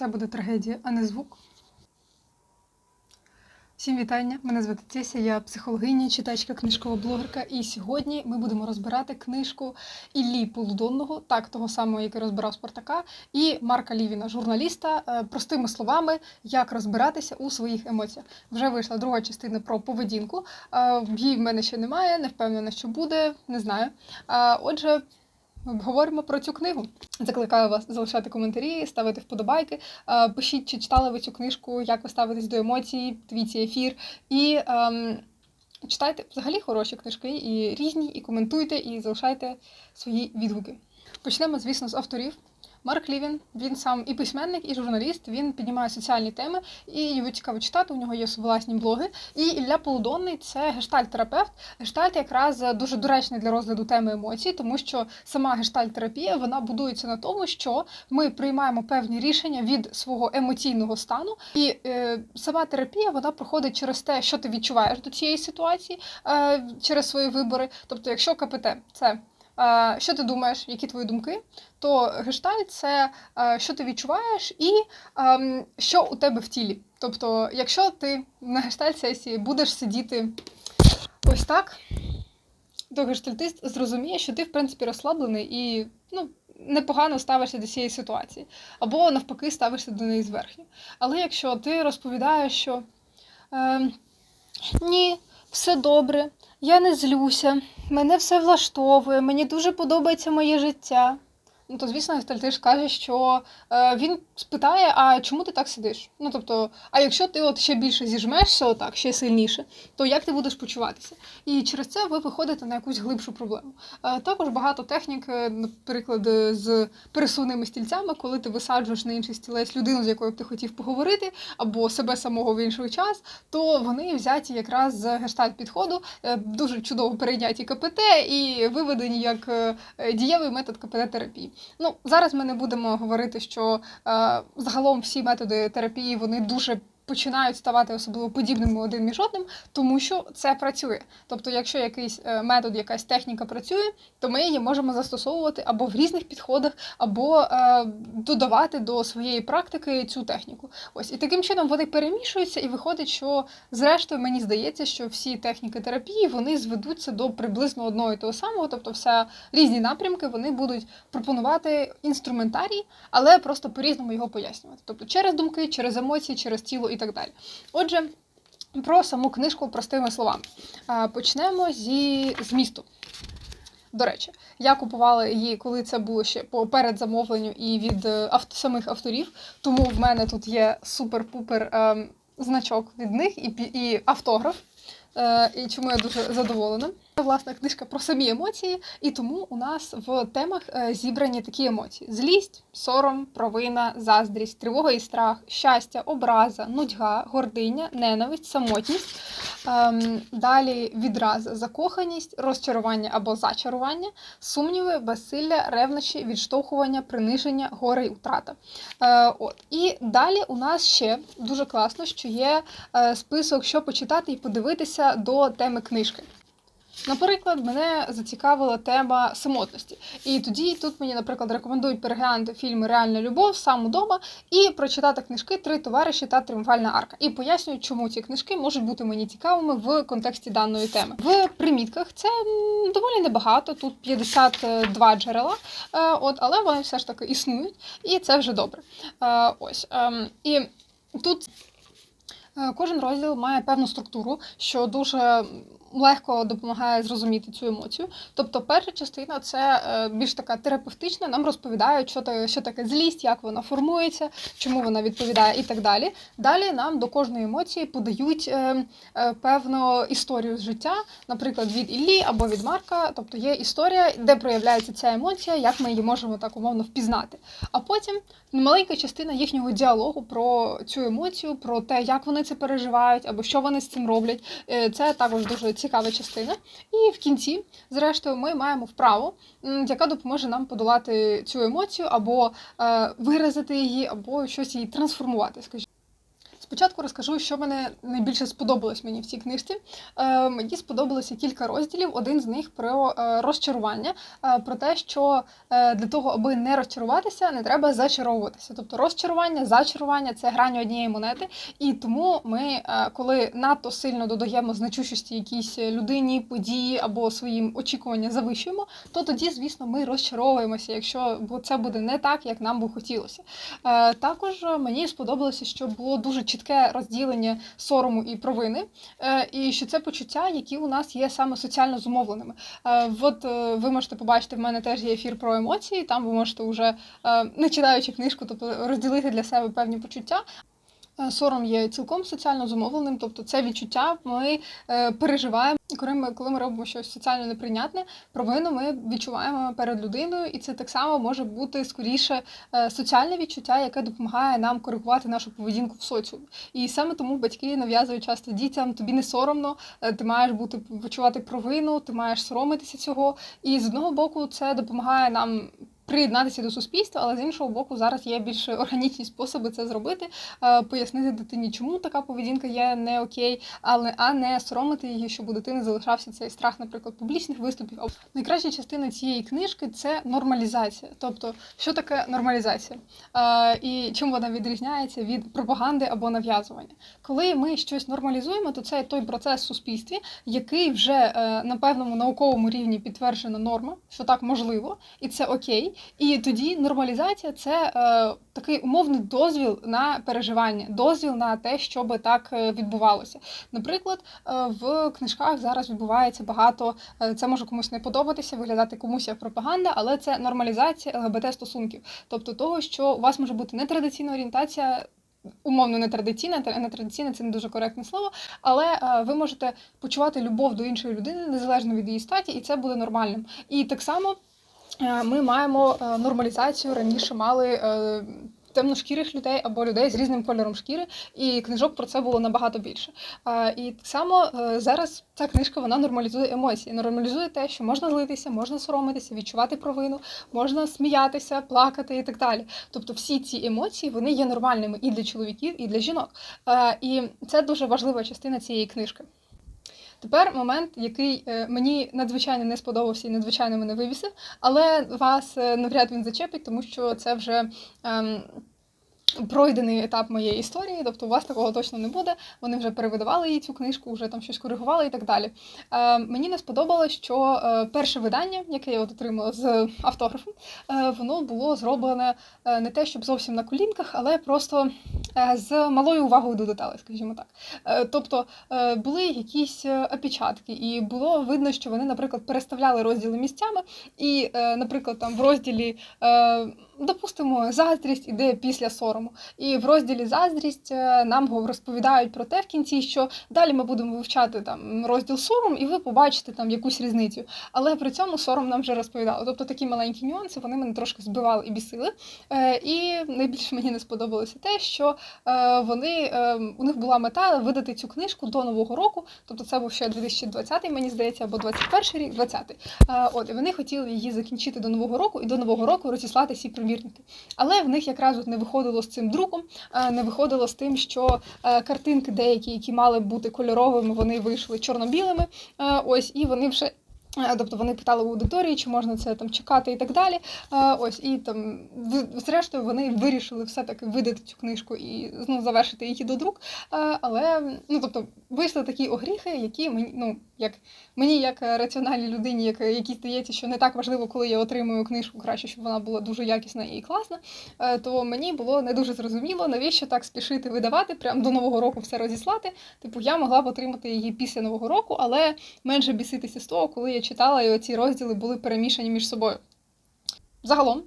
це буде трагедія, а не звук. Всім вітання! Мене звати Теся, я психологиня, читачка, книжкова блогерка. І сьогодні ми будемо розбирати книжку Іллі Полудонного, так того самого, який розбирав Спартака, і Марка Лівіна, журналіста, е, простими словами, як розбиратися у своїх емоціях. Вже вийшла друга частина про поведінку. Е, Її в мене ще немає, не впевнена, що буде, не знаю. Е, Отже. Говоримо про цю книгу. Закликаю вас залишати коментарі, ставити вподобайки. Е, Пишіть, чи читали ви цю книжку, як ви ставитесь до емоцій, твіті ефір. І ем, читайте взагалі хороші книжки, і різні, і коментуйте, і залишайте свої відгуки. Почнемо, звісно, з авторів. Марк Лівін, він сам і письменник, і журналіст. Він піднімає соціальні теми, і його цікаво читати. У нього є власні блоги. І Ілля Полудонний це гештальт-терапевт. Гештальт якраз дуже доречний для розгляду теми емоцій, тому що сама гештальт-терапія вона будується на тому, що ми приймаємо певні рішення від свого емоційного стану, і е, сама терапія вона проходить через те, що ти відчуваєш до цієї ситуації, е, через свої вибори. Тобто, якщо КПТ це що ти думаєш, які твої думки, то гештальт це е, що ти відчуваєш і ем, що у тебе в тілі. Тобто, якщо ти на гештальт-сесії будеш сидіти ось так, то гештальтист зрозуміє, що ти, в принципі, розслаблений і ну, непогано ставишся до цієї ситуації, або навпаки ставишся до неї зверхньо. Але якщо ти розповідаєш, що е, ні, все добре, я не злюся, мене все влаштовує, мені дуже подобається моє життя. Ну, то, звісно, гештальтист каже, що е, він спитає, а чому ти так сидиш? Ну, тобто, а якщо ти от ще більше зіжмешся, отак, ще сильніше, то як ти будеш почуватися? І через це ви виходите на якусь глибшу проблему. Е, також багато технік, е, наприклад, з пересувними стільцями, коли ти висаджуєш на інший стілець людину, з якою б ти хотів поговорити, або себе самого в інший час, то вони взяті якраз з гештальт підходу, е, дуже чудово перейняті КПТ і виведені як е, дієвий метод КПТ-терапії. Ну, зараз ми не будемо говорити, що е, загалом всі методи терапії вони дуже починають ставати особливо подібними один між одним, тому що це працює. Тобто, якщо якийсь е, метод, якась техніка працює, то ми її можемо застосовувати або в різних підходах, або е, додавати до своєї практики цю техніку. Ось і таким чином вони перемішуються, і виходить, що зрештою мені здається, що всі техніки терапії вони зведуться до приблизно одного і того самого, тобто все різні напрямки вони будуть пропонувати інструментарій, але просто по-різному його пояснювати. Тобто через думки, через емоції, через тіло і так далі. Отже, про саму книжку простими словами. Почнемо зі змісту. До речі, я купувала її, коли це було ще по передзамовленню і від е, авто, самих авторів. Тому в мене тут є супер-пупер ем, значок від них і, і автограф. Е, і чому я дуже задоволена. Власна книжка про самі емоції, і тому у нас в темах е, зібрані такі емоції: злість, сором, провина, заздрість, тривога і страх, щастя, образа, нудьга, гординя, ненависть, самотність. Ем, далі відраза, закоханість, розчарування або зачарування, сумніви, безсилля, ревнощі, відштовхування, приниження, горе й утрата. Е, от. І далі у нас ще дуже класно, що є е, список, що почитати і подивитися до теми книжки. Наприклад, мене зацікавила тема самотності. І тоді тут мені, наприклад, рекомендують переглянути фільми Реальна любов сам удома і прочитати книжки Три товариші та Тріумфальна арка. І пояснюють, чому ці книжки можуть бути мені цікавими в контексті даної теми. В примітках це доволі небагато, тут 52 джерела, е, от, але вони все ж таки існують, і це вже добре. Е, ось. ем, І тут Е, Кожен розділ має певну структуру, що дуже легко допомагає зрозуміти цю емоцію. Тобто, перша частина це е, більш така терапевтична, нам розповідають, що таке, що таке злість, як вона формується, чому вона відповідає і так далі. Далі нам до кожної емоції подають е, е, певну історію з життя, наприклад, від Іллі або від Марка. Тобто є історія, де проявляється ця емоція, як ми її можемо так умовно впізнати. А потім маленька частина їхнього діалогу про цю емоцію, про те, як вони це переживають, або що вони з цим роблять. Це також дуже цікава частина. І в кінці, зрештою, ми маємо вправу, яка допоможе нам подолати цю емоцію, або е, виразити її, або щось її трансформувати, скажімо. Спочатку розкажу, що мене найбільше сподобалось мені в цій книжці. Е, мені сподобалося кілька розділів. Один з них про е, розчарування, е, про те, що е, для того, аби не розчаруватися, не треба зачаровуватися. Тобто розчарування, зачарування це грань однієї монети. І тому ми, коли надто сильно додаємо значущості якійсь людині, події або своїм очікування завищуємо, то тоді, звісно, ми розчаровуємося, якщо це буде не так, як нам би хотілося. Також мені сподобалося, що було дуже чітке розділення сорому і провини, е, і що це почуття, які у нас є саме соціально зумовленими. Е, От е, ви можете побачити, в мене теж є ефір про емоції. Там ви можете вже не читаючи книжку, тобто розділити для себе певні почуття. Е, Сором є цілком соціально зумовленим, тобто це відчуття ми е, переживаємо, коли ми, коли ми робимо щось соціально неприйнятне, провину ми відчуваємо перед людиною, і це так само може бути скоріше е, соціальне відчуття, яке допомагає нам коригувати нашу поведінку в соціумі. І саме тому батьки нав'язують часто дітям, тобі не соромно, ти маєш бути відчувати провину, ти маєш соромитися цього. І з одного боку, це допомагає нам. Приєднатися до суспільства, але з іншого боку, зараз є більш органічні способи це зробити, е, пояснити дитині, чому така поведінка є не окей, але а не соромити її, щоб у дитини залишався цей страх, наприклад, публічних виступів. Найкраща частина цієї книжки це нормалізація. Тобто, що таке нормалізація? Е, і чим вона відрізняється від пропаганди або нав'язування? Коли ми щось нормалізуємо, то це той процес в суспільстві, який вже е, на певному науковому рівні підтверджена норма, що так можливо, і це окей. І тоді нормалізація це е, такий умовний дозвіл на переживання, дозвіл на те, щоб так е, відбувалося. Наприклад, е, в книжках зараз відбувається багато. е, Це може комусь не подобатися, виглядати комусь як пропаганда, але це нормалізація ЛГБТ стосунків, тобто того, що у вас може бути нетрадиційна орієнтація. Умовно нетрадиційна, та- нетрадиційна це не дуже коректне слово, але ви можете почувати любов до іншої людини незалежно від її статі, і це буде нормальним. І так само ми маємо е, нормалізацію. Раніше мали е, темношкірих людей або людей з різним кольором шкіри, і книжок про це було набагато більше. Е, І так само е, зараз ця книжка вона нормалізує емоції, нормалізує те, що можна злитися, можна соромитися, відчувати провину, можна сміятися, плакати і так далі. Тобто всі ці емоції вони є нормальними і для чоловіків, і для жінок. Е, І це дуже важлива частина цієї книжки. Тепер момент, який е, мені надзвичайно не сподобався і надзвичайно мене вивісив, але вас е, навряд він зачепить, тому що це вже. Ем, Пройдений етап моєї історії, тобто у вас такого точно не буде. Вони вже перевидавали її цю книжку, вже там щось коригували і так далі. Е, мені не сподобалось, що е, перше видання, яке я от отримала з автографом, е, воно було зроблене е, не те, щоб зовсім на колінках, але просто е, з малою увагою до деталей, скажімо так. Е, тобто е, були якісь опечатки, і було видно, що вони, наприклад, переставляли розділи місцями, і, е, наприклад, там в розділі. Е, Допустимо, заздрість іде після сорому. І в розділі заздрість е, нам розповідають про те в кінці, що далі ми будемо вивчати там розділ сором, і ви побачите там якусь різницю. Але при цьому сором нам вже розповідали. Тобто такі маленькі нюанси вони мене трошки збивали і бісили. Е, І найбільше мені не сподобалося те, що е, вони у них була мета видати цю книжку до нового року. Тобто це був ще 2020, мені здається, або 21 рік, 20. Е, От і вони хотіли її закінчити до нового року і до нового року розіслати всі примірники. Але в них якраз от не виходило з цим друком, е, не виходило з тим, що е, картинки деякі, які мали бути кольоровими, вони вийшли чорно-білими. Е, Ось і вони вже. Тобто вони питали у аудиторії, чи можна це там чекати і так далі. Ось і там зрештою вони вирішили все-таки видати цю книжку і ну, завершити її до друк. Але ну тобто вийшли такі огріхи, які мені ну як мені, як раціональній людині, як, якій здається, що не так важливо, коли я отримую книжку, краще, щоб вона була дуже якісна і класна, е, то мені було не дуже зрозуміло, навіщо так спішити видавати, прям до нового року все розіслати. Типу, я могла б отримати її після нового року, але менше біситися з того, коли я читала, і оці розділи були перемішані між собою. Загалом,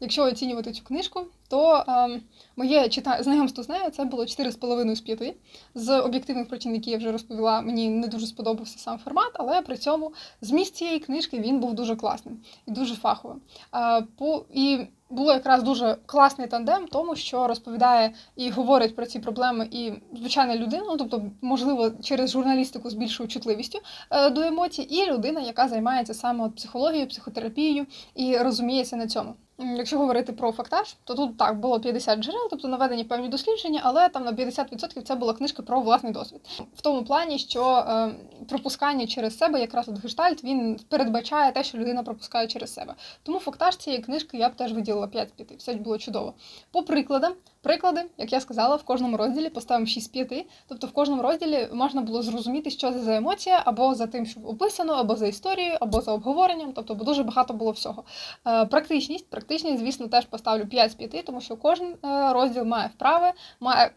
якщо оцінювати цю книжку, то ем, моє чита... знайомство з нею це було 4,5 з 5. З об'єктивних причин, які я вже розповіла, мені не дуже сподобався сам формат, але при цьому зміст цієї книжки він був дуже класним і дуже фаховим. Е, по... І було якраз дуже класний тандем тому, що розповідає і говорить про ці проблеми і звичайна людина, ну, тобто, можливо, через журналістику з більшою чутливістю е, до емоцій, і людина, яка займається саме психологією, психотерапією і розуміється на цьому. Якщо говорити про фактаж, то тут так було 50 джерел, тобто наведені певні дослідження, але там на 50% це була книжка про власний досвід. В тому плані, що е, пропускання через себе, якраз от гештальт, він передбачає те, що людина пропускає через себе. Тому фактаж цієї книжки я б теж виділила 5 з 5. Все було чудово. По прикладам, приклади, як я сказала, в кожному розділі поставимо 6 з 5. Тобто в кожному розділі можна було зрозуміти, що це за емоція, або за тим, що описано, або за історією, або за обговоренням. Тобто дуже багато було всього. Е, Практичність, практичність, звісно, теж поставлю 5 з 5, тому що кожен е, розділ має вправи, має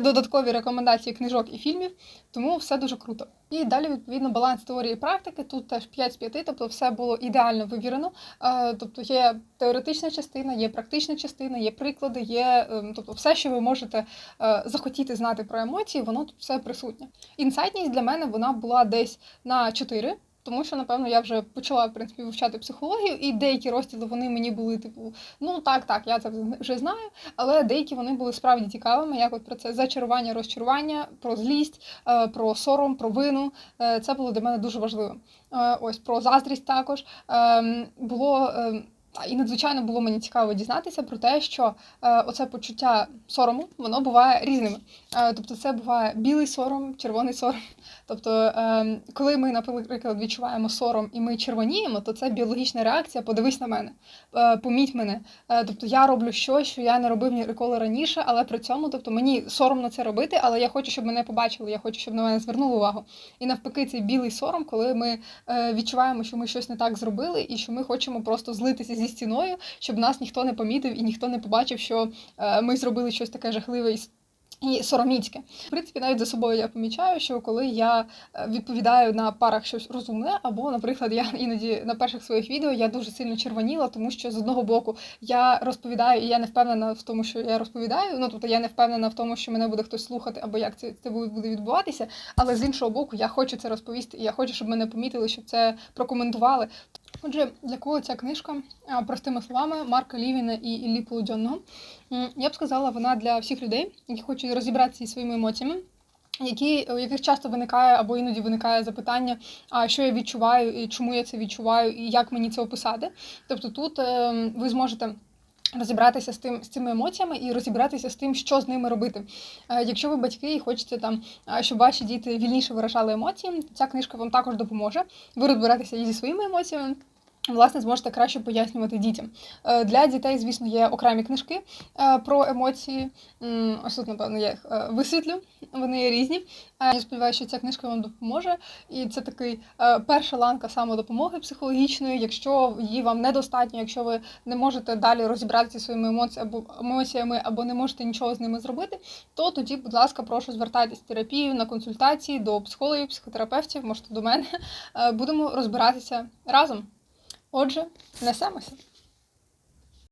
додаткові рекомендації книжок і фільмів, тому все дуже круто. І далі, відповідно, баланс теорії і практики. Тут теж 5 з 5, тобто все було ідеально вивірено. Е, Тобто є теоретична частина, є практична частина, є приклади, є ем, тобто все, що ви можете е, захотіти знати про емоції, воно тут все присутнє. Інсайтність для мене вона була десь на 4. Тому що, напевно, я вже почала в принципі вивчати психологію, і деякі розділи вони мені були типу, ну так, так, я це вже знаю, але деякі вони були справді цікавими, як от про це зачарування, розчарування, про злість, е, про сором, про вину. Е, Це було для мене дуже важливо. Е, Ось про заздрість також Ем, було. Ем, І надзвичайно було мені цікаво дізнатися про те, що е, оце почуття сорому воно буває різними. Е, тобто, це буває білий сором, червоний сором. Тобто, е, коли ми, наприклад, відчуваємо сором і ми червоніємо, то це біологічна реакція подивись на мене, е, поміть мене. Тобто я роблю щось, що я не робив ніколи раніше, але при цьому, тобто мені соромно це робити, але я хочу, щоб мене побачили, я хочу, щоб на мене звернули увагу. І навпаки, цей білий сором, коли ми відчуваємо, що ми щось не так зробили, і що ми хочемо просто злитися зі стіною, щоб нас ніхто не помітив і ніхто не побачив, що е, ми зробили щось таке жахливе і сороміцьке. В принципі, навіть за собою я помічаю, що коли я е, відповідаю на парах щось розумне, або, наприклад, я іноді на перших своїх відео я дуже сильно червоніла, тому що з одного боку я розповідаю, і я не впевнена в тому, що я розповідаю. Ну тобто я не впевнена в тому, що мене буде хтось слухати, або як це, це буде відбуватися. Але з іншого боку, я хочу це розповісти, і я хочу, щоб мене помітили, щоб це прокоментували. Отже, для кого ця книжка простими словами Марка Лівіна і Іллі Полудьонного? Я б сказала, вона для всіх людей, які хочуть розібратися зі своїми емоціями. Які, у яких часто виникає або іноді виникає запитання, а що я відчуваю, і чому я це відчуваю, і як мені це описати. Тобто тут е, ви зможете розібратися з тим з цими емоціями і розібратися з тим, що з ними робити. Е, Якщо ви батьки і хочете там, е, щоб ваші діти вільніше виражали емоції, ця книжка вам також допоможе. Ви розберетеся і зі своїми емоціями. Власне, зможете краще пояснювати дітям. Е, Для дітей, звісно, є окремі книжки е, про емоції. Ось тут, напевно, я їх е, висвітлю. Вони є різні. Я сподіваюся, що ця книжка вам допоможе. І це такий перша ланка самодопомоги психологічної. Якщо її вам недостатньо, якщо ви не можете далі розібратися зі своїми емоціями або не можете нічого з ними зробити, то тоді, будь ласка, прошу звертайтесь в терапію на консультації до психологів, психотерапевтів, можете до мене. Будемо розбиратися разом. Отже, несемося.